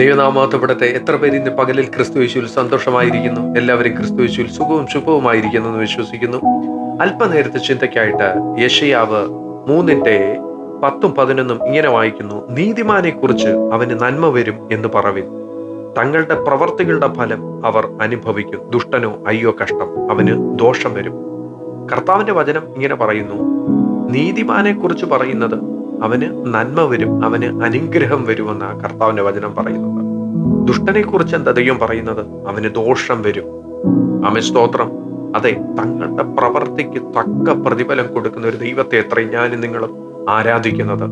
ദൈവനാമാത്തപ്പെടട്ടെ എത്ര പേര് ഇന്ന് പകലിൽ ക്രിസ്തു യേശുവിൽ സന്തോഷമായിരിക്കുന്നു? എല്ലാവരും ക്രിസ്തു യേശുവിൽ സുഖവും ശുഭവുമായിരിക്കുന്നു എന്ന് വിശ്വസിക്കുന്നു. അല്പനേരത്തെ ചിന്തയ്ക്കായിട്ട് യഷയാവ് മൂന്നിന്റെ പത്തും പതിനൊന്നും ഇങ്ങനെ വായിക്കുന്നു. നീതിമാനെ കുറിച്ച് അവന് നന്മ വരും എന്ന് പറവിൽ തങ്ങളുടെ പ്രവർത്തികളുടെ ഫലം അവർ അനുഭവിക്കും. ദുഷ്ടനോ അയ്യോ കഷ്ടം. അവന് ദോഷം വരും. കർത്താവിന്റെ വചനം ഇങ്ങനെ പറയുന്നു. നീതിമാനെ കുറിച്ച് പറയുന്നത് അവന് നന്മ വരും അവന് അനുഗ്രഹം വരുമെന്ന കർത്താവിന്റെ വചനം പറയുന്നത്. ദുഷ്ടനെ കുറിച്ച് എന്താ ദൈവം പറയുന്നത്? അവന് ദോഷം വരും. അവൻ സ്തോത്രം. അതെ തങ്ങളുടെ പ്രവർത്തിക്ക് തക്ക പ്രതിഫലം കൊടുക്കുന്ന ഒരു ദൈവത്തെ എത്രയും ഞാനും നിങ്ങളും ആരാധിക്കുന്നത്.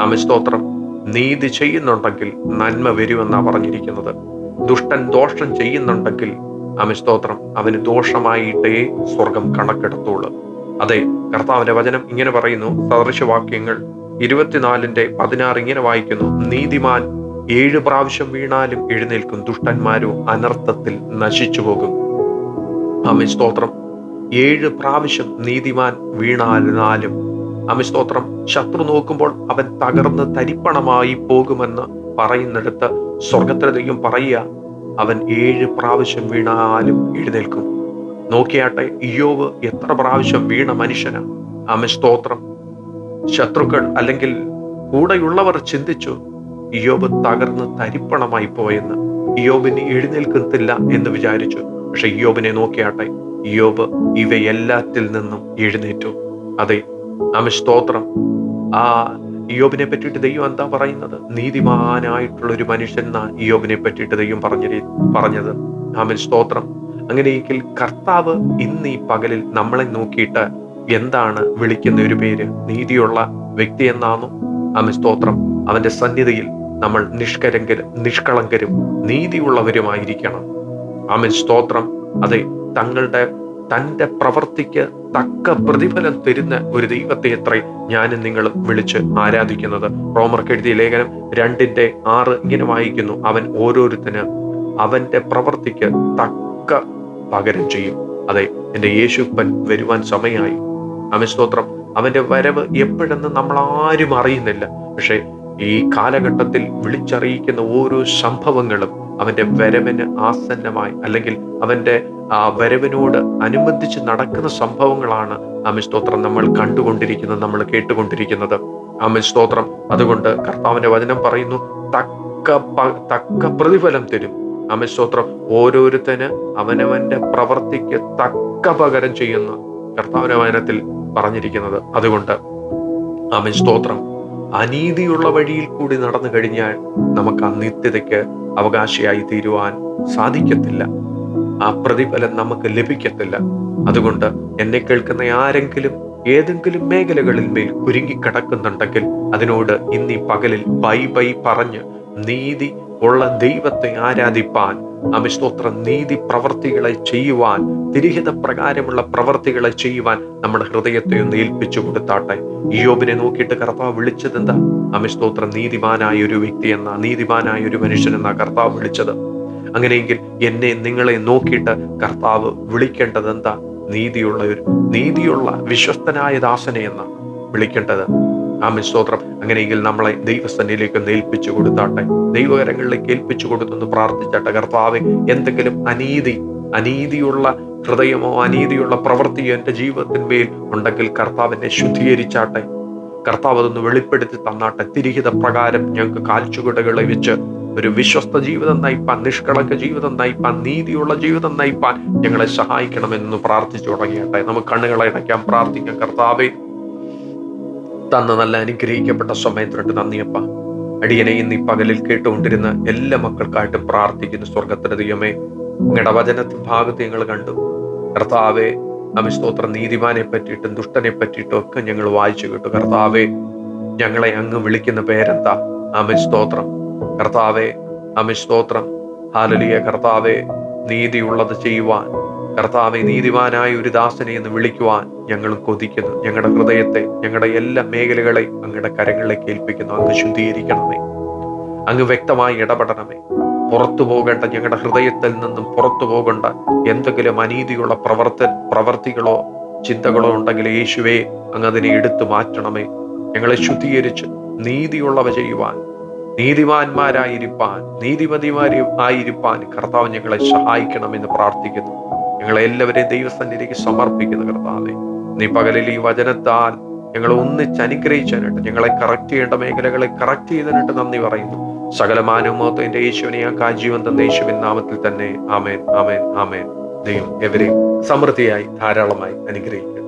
ആമേ സ്തോത്രം. നീതി ചെയ്യുന്നുണ്ടെങ്കിൽ നന്മ വരുമെന്നാണ് പറഞ്ഞിരിക്കുന്നത്. ദുഷ്ടൻ ദോഷം ചെയ്യുന്നുണ്ടെങ്കിൽ ആമേ സ്തോത്രം. അവന് ദോഷമായിട്ടേ സ്വർഗം കണക്കെടുത്തുള്ളൂ അതെ കർത്താവിന്റെ വചനം ഇങ്ങനെ പറയുന്നു. സദൃശവാക്യങ്ങൾ ഇരുപത്തിനാലിന്റെ പതിനാറ് ഇങ്ങനെ വായിക്കുന്നു. നീതിമാൻ ഏഴ് പ്രാവശ്യം വീണാലും എഴുന്നേൽക്കും. ദുഷ്ടന്മാരോ അനർത്ഥത്തിൽ നശിച്ചു പോകും. അമി സ്തോത്രം. ഏഴ് പ്രാവശ്യം നീതിമാൻ വീണാലും അമി സ്തോത്രം. ശത്രു നോക്കുമ്പോൾ അവൻ തകർന്ന് തരിപ്പണമായി പോകുമെന്ന് പറയുന്നിടത്ത് സ്വർഗത്തിലെ ദൈവം പറയുക അവൻ ഏഴ് പ്രാവശ്യം വീണാലും എഴുന്നേൽക്കും. നോക്കിയാട്ടെ ഇയോവ് എത്ര പ്രാവശ്യം വീണ മനുഷ്യനാ. അമി സ്തോത്രം. ശത്രുക്കൾ അല്ലെങ്കിൽ കൂടെയുള്ളവർ ചിന്തിച്ചു യോബ് തകർന്ന് തരിപ്പണമായി പോയെന്ന്. ഇയോബിന് എഴുന്നേൽക്കത്തില്ല എന്ന് വിചാരിച്ചു. പക്ഷെ യോബിനെ നോക്കിയാട്ടെ ഇയോബ് ഇവയെല്ലാത്തിൽ നിന്നും എഴുന്നേറ്റു. അതെ നമ്മ സ്തോത്രം. ആ ഇയോബിനെ പറ്റിയിട്ട് ദൈവം എന്താ പറയുന്നത്? നീതിമാനായിട്ടുള്ള ഒരു മനുഷ്യൻ എന്നാ ഇയോബിനെ പറ്റിയിട്ട് ദൈവം പറഞ്ഞ പറഞ്ഞത്. ആമൻ സ്തോത്രം. അങ്ങനെയെങ്കിൽ കർത്താവ് ഇന്ന് ഈ പകലിൽ നമ്മളെ നോക്കിയിട്ട് എന്താണ് വിളിക്കുന്ന ഒരു പേര്? നീതിയുള്ള വ്യക്തി എന്നാണോ അവൻ സ്തോത്രം. അവന്റെ സന്നിധിയിൽ നമ്മൾ നിഷ്കരങ്കരും നിഷ്കളങ്കരും നീതിയുള്ളവരുമായിരിക്കണം. അവൻ സ്തോത്രം. അതെ തങ്ങളുടെ തന്റെ പ്രവർത്തിക്ക് തക്ക പ്രതിഫലം തരുന്ന ഒരു ദൈവത്തെ എത്ര ഞാനും നിങ്ങളും വിളിച്ച് ആരാധിക്കുന്നത്. റോമർക്ക് എഴുതിയ ലേഖനം രണ്ടിന്റെ ആറ് ഇങ്ങനെ വായിക്കുന്നു. അവൻ ഓരോരുത്തന് അവന്റെ പ്രവർത്തിക്ക് തക്ക പകരം ചെയ്യും. അതെ എന്റെ യേശുപ്പൻ വരുവാൻ സമയമായി അവൻ സ്തോത്രം. അവന്റെ വരവ് എപ്പോഴെന്ന് നമ്മൾ ആരും അറിയുന്നില്ല. പക്ഷെ ഈ കാലഘട്ടത്തിൽ വിളിച്ചറിയിക്കുന്ന ഓരോ സംഭവങ്ങളും അവന്റെ വരവിന് ആസന്നമായി അല്ലെങ്കിൽ അവന്റെ ആ വരവിനോട് അനുബന്ധിച്ച് നടക്കുന്ന സംഭവങ്ങളാണ് ആമൻ സ്തോത്രം നമ്മൾ കണ്ടുകൊണ്ടിരിക്കുന്നത് നമ്മൾ കേട്ടുകൊണ്ടിരിക്കുന്നത്. ആമൻ സ്തോത്രം. അതുകൊണ്ട് കർത്താവിന്റെ വചനം പറയുന്നു തക്ക തക്ക പ്രതിഫലം തരും. ആമൻ സ്തോത്രം. ഓരോരുത്തന് അവനവന്റെ പ്രവർത്തിക്ക് തക്ക പകരം ചെയ്യുന്ന. കർത്താവിന്റെ വചനത്തിൽ പറഞ്ഞിരിക്കുന്നത്. അതുകൊണ്ട് ആമൻ. സ്തോത്രം. അനീതിയുള്ള വഴിയിൽ കൂടി നടന്നു കഴിഞ്ഞാൽ നമുക്ക് ആ നിത്യതയ്ക്ക് അവകാശിയായി തീരുവാൻ സാധിക്കത്തില്ല. ആ പ്രതിഫലം നമുക്ക് ലഭിക്കത്തില്ല. അതുകൊണ്ട് എന്നെ കേൾക്കുന്ന ആരെങ്കിലും ഏതെങ്കിലും മേഖലകളിൽ മേൽ കുരുങ്ങി കിടക്കുന്നുണ്ടെങ്കിൽ അതിനോട് ഇന്നീ പകലിൽ ബൈ ബൈ പറഞ്ഞ് നീതി ഉള്ള ദൈവത്തെ ആരാധിപ്പാൻ. അമിസ്തോത്ര നീതി പ്രവർത്തികളെ ചെയ്യുവാൻ തിരിഹിത പ്രകാരമുള്ള പ്രവർത്തികളെ ചെയ്യുവാൻ നമ്മുടെ ഹൃദയത്തെ ഒന്ന് ഏൽപ്പിച്ചു കൊടുത്താട്ടെ. യോബിനെ നോക്കിയിട്ട് കർത്താവ് വിളിച്ചത് എന്താ? അമിസ്തോത്ര നീതിമാനായ ഒരു വ്യക്തി എന്ന നീതിമാനായ ഒരു മനുഷ്യൻ എന്ന കർത്താവ് വിളിച്ചത്. അങ്ങനെയെങ്കിൽ എന്നെ നിങ്ങളെ നോക്കിയിട്ട് കർത്താവ് വിളിക്കേണ്ടത് എന്താ? നീതിയുള്ള ഒരു നീതിയുള്ള വിശ്വസ്തനായ ദാസനെ എന്ന വിളിക്കേണ്ടത്. ആമൻ സ്തോത്രം. അങ്ങനെയെങ്കിൽ നമ്മളെ ദൈവസന്നിധിയിലേക്ക് ഏൽപ്പിച്ചു കൊടുത്താട്ടെ. ദൈവകരങ്ങളിലേക്ക് ഏൽപ്പിച്ചു കൊടുത്തെന്ന് പ്രാർത്ഥിച്ചാട്ടെ. കർത്താവ് എന്തെങ്കിലും അനീതി അനീതിയുള്ള ഹൃദയമോ അനീതിയുള്ള പ്രവൃത്തിയോ എന്റെ ജീവിതത്തിന്മേൽ ഉണ്ടെങ്കിൽ കർത്താവിനെ ശുദ്ധീകരിച്ചാട്ടെ. കർത്താവ് അതൊന്ന് വെളിപ്പെടുത്തി തന്നാട്ടെ. തിരിഹിത പ്രകാരം ഞങ്ങൾക്ക് കാൽച്ചുകുടകളെ വെച്ച് ഒരു വിശ്വസ്ത ജീവിതം നയിപ്പാൻ നിഷ്കളങ്ക ജീവിതം നയിപ്പാൻ നീതിയുള്ള ജീവിതം നയിപ്പാൻ ഞങ്ങളെ സഹായിക്കണമെന്ന് പ്രാർത്ഥിച്ചു തുടങ്ങിയട്ടെ. നമുക്ക് കണ്ണുകളെ അടയ്ക്കാൻ പ്രാർത്ഥിക്കാം. കർത്താവെ തന്ന നല്ല അനുഗ്രഹിക്കപ്പെട്ട സമയത്തിനിട്ട് നന്ദിയപ്പ. അടിയനെ ഇന്ന് ഈ പകലിൽ കേട്ടുകൊണ്ടിരുന്ന എല്ലാ മക്കൾക്കായിട്ടും പ്രാർത്ഥിക്കുന്നു സ്വർഗത്തിന് ദൈവമേ. നിങ്ങളുടെ വചനത്തിൽ ഭാഗത്ത് ഞങ്ങൾ കണ്ടു. കർത്താവെ അമിസ്തോത്ര നീതിമാനെ പറ്റിയിട്ടും ദുഷ്ടനെ പറ്റിയിട്ടും ഒക്കെ ഞങ്ങൾ വായിച്ചു കേട്ടു. കർത്താവെ ഞങ്ങളെ അങ്ങ് വിളിക്കുന്ന പേരെന്താ? അമിസ്തോത്രം കർത്താവെ അമിസ്തോത്രം ഹാലലിയ കർത്താവെ നീതിയുള്ളത് ചെയ്യുവാൻ കർത്താവെ നീതിവാനായ ഒരു ദാസനെ എന്ന് വിളിക്കുവാൻ ഞങ്ങൾ കൊതിക്കുന്നു. ഞങ്ങളുടെ ഹൃദയത്തെ ഞങ്ങളുടെ എല്ലാ മേഖലകളെയും അങ്ങയുടെ കരങ്ങളിലേക്ക് ഏൽപ്പിക്കുന്നു. അങ്ങ് ശുദ്ധീകരിക്കണമേ. അങ്ങ് വ്യക്തമായി ഇടപെടണമേ. പുറത്തു പോകേണ്ട ഞങ്ങളുടെ ഹൃദയത്തിൽ നിന്നും പുറത്തു പോകേണ്ട എന്തെങ്കിലും അനീതിയുള്ള പ്രവർത്ത പ്രവർത്തികളോ ചിന്തകളോ ഉണ്ടെങ്കിൽ യേശുവേ അങ്ങ് അതിനെ എടുത്തു മാറ്റണമേ. ഞങ്ങളെ ശുദ്ധീകരിച്ച് നീതിയുള്ളവ ചെയ്യുവാൻ നീതിമാന്മാരായിരിക്കാൻ നീതിമതിമാരും ആയിരിക്കാൻ കർത്താവ് ഞങ്ങളെ സഹായിക്കണമെന്ന് പ്രാർത്ഥിക്കുന്നു. ഞങ്ങളെ എല്ലാവരെയും സമർപ്പിക്കുന്ന കർത്താവെ നീ പകലിൽ ഈ വചനത്താൽ ഞങ്ങളെ ഒന്നിച്ച് അനുഗ്രഹിച്ചതിനായിട്ട് ഞങ്ങളെ കറക്റ്റ് ചെയ്യേണ്ട മേഖലകളെ കറക്റ്റ് ചെയ്തതിനായിട്ട് നന്ദി പറയുന്നു. സകല മാനവമോത്തം എന്റെ യേശുവിനെ ഞാൻ കാജീവൻ തന്ന യേശുവിൻ നാമത്തിൽ തന്നെ. ആമേൻ ആമേൻ ആമേൻ. ദൈവം എവരെയും സമൃദ്ധിയായി ധാരാളമായി അനുഗ്രഹിക്കട്ടെ.